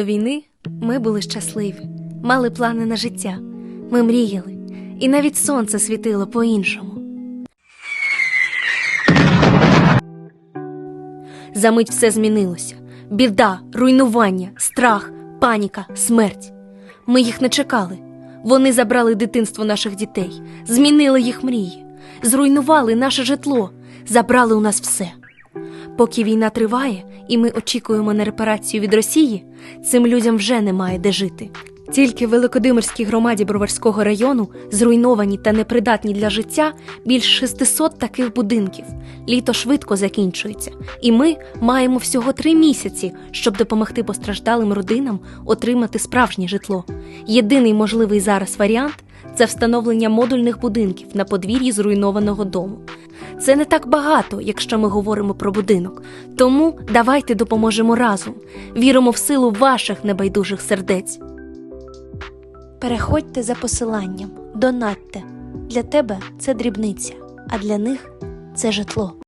До війни ми були щасливі, мали плани на життя. Ми мріяли, і навіть сонце світило по-іншому. Замить все змінилося: біда, руйнування, страх, паніка, смерть. Ми їх не чекали. Вони забрали дитинство наших дітей, змінили їх мрії, зруйнували наше житло, забрали у нас все. Поки війна триває і ми очікуємо на репарацію від Росії, цим людям вже немає де жити. Тільки в Великодимирській громаді Броварського району зруйновані та непридатні для життя більш 600 таких будинків. Літо швидко закінчується, і ми маємо всього три місяці, щоб допомогти постраждалим родинам отримати справжнє житло. Єдиний можливий зараз варіант це встановлення модульних будинків на подвір'ї зруйнованого дому. Це не так багато, якщо ми говоримо про будинок. Тому давайте допоможемо разом. Віримо в силу ваших небайдужих сердець. Переходьте за посиланням, донатьте. Для тебе це дрібниця, а для них це житло.